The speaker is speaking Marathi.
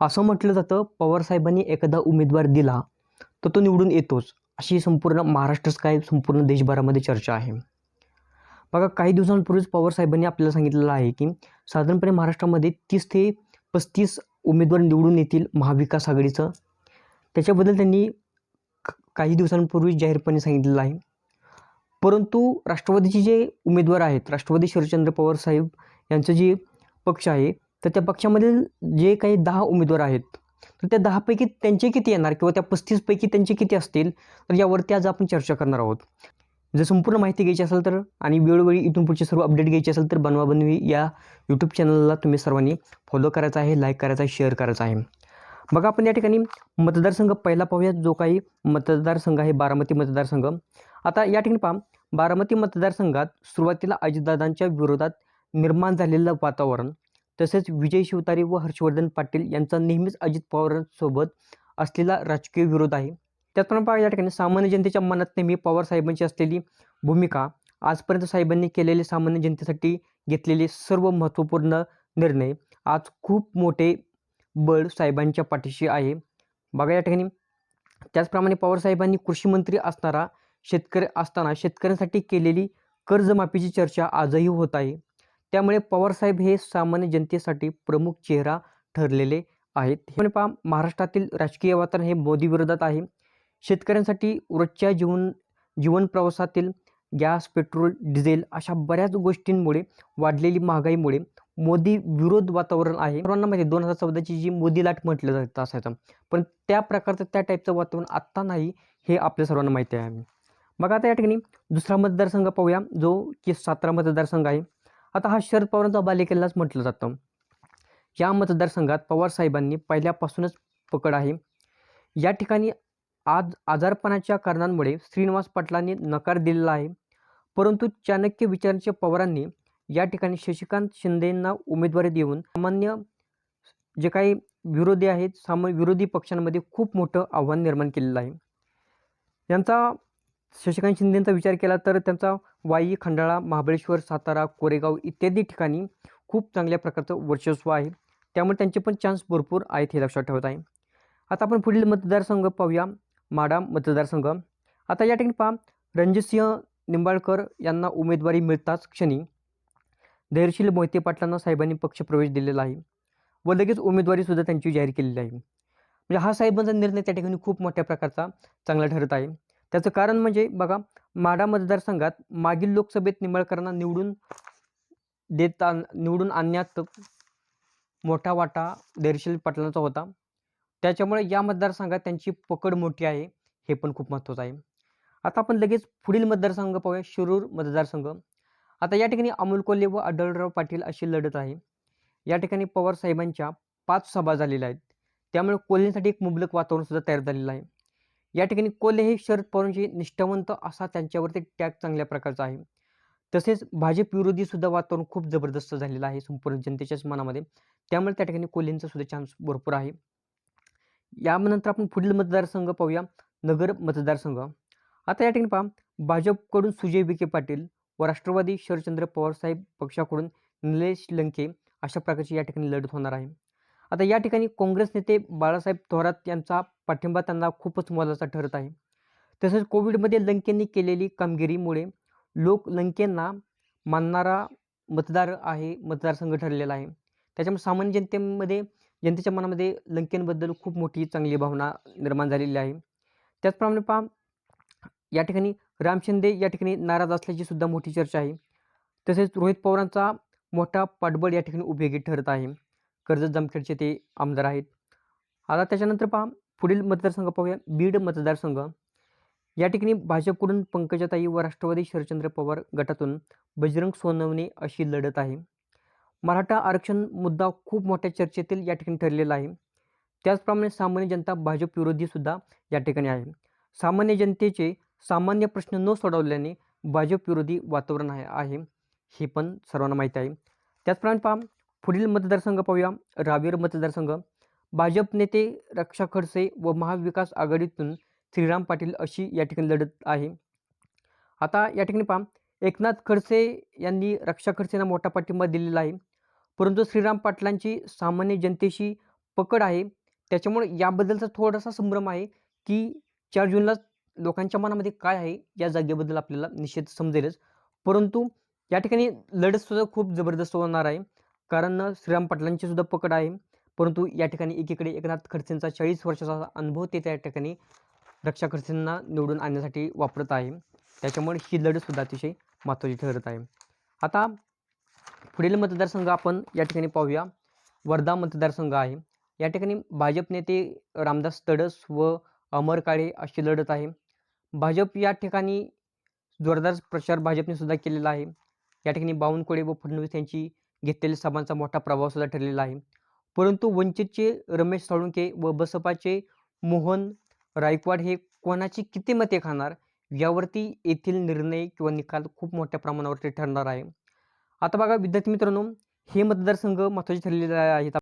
असं म्हटलं जातं पवारसाहेबांनी एखादा उमेदवार दिला तर तो निवडून येतोच. अशी संपूर्ण महाराष्ट्रच काय संपूर्ण देशभरामध्ये चर्चा आहे. बघा काही दिवसांपूर्वीच पवारसाहेबांनी आपल्याला सांगितलेलं आहे की साधारणपणे महाराष्ट्रामध्ये तीस ते पस्तीस उमेदवार निवडून येतील महाविकास आघाडीचं. त्याच्याबद्दल त्यांनी क- काही दिवसांपूर्वी जाहीरपणे सांगितलेलं आहे. परंतु राष्ट्रवादीचे जे उमेदवार आहेत राष्ट्रवादी शरदचंद्र पवार साहेब यांचं जे पक्ष आहे तर त्या पक्षामधील जे काही दहा उमेदवार आहेत तर त्या दहापैकी त्यांचे किती येणार किंवा त्या पस्तीसपैकी त्यांचे किती असतील तर यावरती आज आपण चर्चा करणार आहोत. जर संपूर्ण माहिती घ्यायची असेल तर आणि वेळोवेळी इथून पुढचे सर्व अपडेट घ्यायचे असेल तर बनवा बनवी या यूट्यूब चॅनलला तुम्ही सर्वांनी फॉलो करायचा आहे लाईक करायचा आहे शेअर करायचा आहे. बघा आपण या ठिकाणी मतदारसंघ पहिला पाहूया जो काही मतदारसंघ आहे बारामती मतदारसंघ. आता या ठिकाणी पहा बारामती मतदारसंघात सुरुवातीला अजितदादांच्या विरोधात निर्माण झालेलं वातावरण. तसेच विजय शिवतारे व हर्षवर्धन पाटील यांचा नेहमीच अजित पवारांसोबत असलेला राजकीय विरोध आहे. त्याचप्रमाणे या ठिकाणी सामान्य जनतेच्या मनात नेहमी पवार साहेबांची असलेली भूमिका आजपर्यंत साहेबांनी केलेले सामान्य जनतेसाठी घेतलेले सर्व महत्त्वपूर्ण निर्णय आज खूप मोठे बळ साहेबांच्या पाठीशी आहे. बघा या ठिकाणी. त्याचप्रमाणे पवारसाहेबांनी कृषी मंत्री असणारा शेतकरी असताना शेतकऱ्यांसाठी केलेली कर्जमाफीची चर्चा आजही होत आहे. त्यामुळे पवारसाहेब हे सामान्य जनतेसाठी प्रमुख चेहरा ठरलेले आहेत. हे पहा महाराष्ट्रातील राजकीय वातावरण हे मोदी विरोधात आहे. शेतकऱ्यांसाठी रोजच्या जीवन जीवन प्रवासातील गॅस पेट्रोल डिझेल अशा बऱ्याच गोष्टींमुळे वाढलेली महागाईमुळे मोदी विरोध वातावरण आहे. सर्वांना माहिती आहे, दोन हजार चौदाची जी मोदी लाट म्हटलं जातं असायचं. पण त्या प्रकारचं त्या टाईपचं वातावरण आत्ता नाही हे आपल्या सर्वांना माहिती आहे. बघा आता या ठिकाणी दुसरा मतदारसंघ पाहूया जो की सातारा मतदारसंघ आहे. आता हा शरद पवारांचा बालेकिल्लाच म्हटलं जातं. या मतदारसंघात पवार साहेबांनी पहिल्यापासूनच पकड आहे. या ठिकाणी आज आजारपणाच्या कारणांमुळे श्रीनिवास पाटलांनी नकार दिलेला आहे. परंतु चाणक्य विचारांच्या पवारांनी या ठिकाणी शशिकांत शिंदेंना उमेदवारी देऊन सामान्य जे काही विरोधी आहेत साम विरोधी पक्षांमध्ये खूप मोठं आव्हान निर्माण केलेलं आहे. यांचा शशिकांत शिंदेंचा विचार केला तर त्यांचा वाई खंडाळा महाबळेश्वर सातारा कोरेगाव इत्यादी ठिकाणी खूप चांगल्या प्रकारचं वर्चस्व आहे. त्यामुळे त्यांचे पण चान्स भरपूर आहेत हे लक्षात ठेवत आहे. आता आपण पुढील मतदारसंघ पाहूया. माडा मतदारसंघ. आता या ठिकाणी पहा. रणजितसिंह निंबाळकर यांना उमेदवारी मिळताच क्षणी धैर्यशील मोहिते पाटलांना साहेबांनी पक्षप्रवेश दिलेला आहे व लगेच उमेदवारीसुद्धा त्यांची जाहीर केलेली आहे. म्हणजे हा साहेबांचा निर्णय त्या ठिकाणी खूप मोठ्या प्रकारचा चांगला ठरत आहे. त्याचं कारण म्हणजे बघा माडा मतदारसंघात मागील लोकसभेत निंबाळकरांना निवडून देता निवडून आणण्यात मोठा वाटा धैर्यशील पाटलांचा होता. त्याच्यामुळे या मतदारसंघात त्यांची पकड मोठी आहे हे पण खूप महत्त्वाचं आहे. आता आपण लगेच पुढील मतदारसंघ पाहूया शिरूर मतदारसंघ. आता या ठिकाणी अमोल कोल्हे व आढळराव पाटील अशी लढत आहे. या ठिकाणी पवार साहेबांच्या पाच सभा झालेल्या आहेत. त्यामुळे कोल्हेसाठी एक मुबलक वातावरण सुद्धा तयार झालेलं आहे. या ठिकाणी कोल्हे हे शरद पवारांचे निष्ठावंत असा त्यांच्यावरती टॅग चांगल्या प्रकारचा आहे. तसेच भाजप विरोधी सुद्धा वातावरण खूप जबरदस्त झालेलं आहे संपूर्ण जनतेच्याच मनामध्ये. त्यामुळे त्या ठिकाणी कोल्हेंचा सुद्धा चान्स भरपूर आहे. यानंतर आपण पुढील मतदारसंघ पाहूया नगर मतदारसंघ. आता या ठिकाणी पहा भाजपकडून सुजय विखे पाटील व राष्ट्रवादी शरदचंद्र पवार साहेब पक्षाकडून निलेश लंके अशा प्रकारची या ठिकाणी लढत होणार आहे. आता या ठिकाणी काँग्रेस नेते बाळासाहेब थोरात यांचा पाठिंबा त्यांना खूपच मोलाचा ठरत आहे. तसेच कोविडमध्ये लंकेंनी केलेली कामगिरीमुळे लोक लंकेंना मानणारा मतदार आहे मतदारसंघ ठरलेला आहे. त्याच्यामुळे सामान्य जनतेमध्ये जनतेच्या मनामध्ये लंकेंबद्दल खूप मोठी चांगली भावना निर्माण झालेली आहे. त्याचप्रमाणे पहा या ठिकाणी राम शिंदे या ठिकाणी नाराज असल्याची सुद्धा मोठी चर्चा आहे. तसेच रोहित पवारांचा मोठा पाठबळ या ठिकाणी उपयोगी ठरत आहे. कर्जत जामखेडचे ते आमदार आहेत. आता त्याच्यानंतर पहा पुढील मतदारसंघ पाहूया. बीड मतदारसंघ. या ठिकाणी भाजपकडून पंकजाताई व राष्ट्रवादी शरदचंद्र पवार गटातून बजरंग सोनवणे अशी लढत आहे. मराठा आरक्षण मुद्दा खूप मोठ्या चर्चेतील या ठिकाणी ठरलेला आहे. त्याचप्रमाणे सामान्य जनता भाजप विरोधीसुद्धा या ठिकाणी आहे. सामान्य जनतेचे सामान्य प्रश्न न सोडवल्याने भाजप विरोधी वातावरण आहे हे पण सर्वांना माहीत आहे. त्याचप्रमाणे पहा पुढील मतदारसंघ पाहूया. रावेर मतदारसंघ. भाजप नेते रक्षा खडसे व महाविकास आघाडीतून श्रीराम पाटील अशी या ठिकाणी लढत आहे. आता या ठिकाणी पहा. एकनाथ खडसे यांनी रक्षा खडसेंना मोठा पाठिंबा दिलेला आहे. परंतु श्रीराम पाटलांची सामान्य जनतेशी पकड आहे. त्याच्यामुळे याबद्दलचा थोडासा संभ्रम आहे की चार जूनला लोकांच्या मनामध्ये काय आहे या जागेबद्दल आपल्याला निश्चित समजेलच. परंतु या ठिकाणी लढतसुद्धा खूप जबरदस्त होणार आहे. कारण श्रीराम पाटलांची सुद्धा पकड आहे. परंतु या ठिकाणी एकीकडे एकनाथ खडसेंचा चाळीस वर्षाचा अनुभव ते त्या ठिकाणी रक्षा खडसेंना निवडून आणण्यासाठी वापरत आहे. त्याच्यामुळे ही लढतसुद्धा अतिशय महत्त्वाची ठरत आहे. आता पुढील मतदारसंघ आपण या ठिकाणी पाहूया. वर्धा मतदारसंघ आहे. या ठिकाणी भाजप नेते रामदास तडस व अमर काळे अशी लढत आहे. भाजप या ठिकाणी जोरदार प्रचार भाजपने सुद्धा केलेला आहे. या ठिकाणी बावनकुळे व फडणवीस यांची घेतलेल्या सभांचा मोठा प्रभाव सुद्धा ठरलेला आहे. परंतु वंचितचे रमेश साळुंके व बसपाचे मोहन रायकवाड हे कोणाची किती मते खाणार? यावरती येथील निर्णय किंवा निकाल खूप मोठ्या प्रमाणावरती ठरणार आहे. आता बघा विद्यार्थी मित्रांनो हे मतदारसंघ महत्त्वाचे ठरलेले आहेत.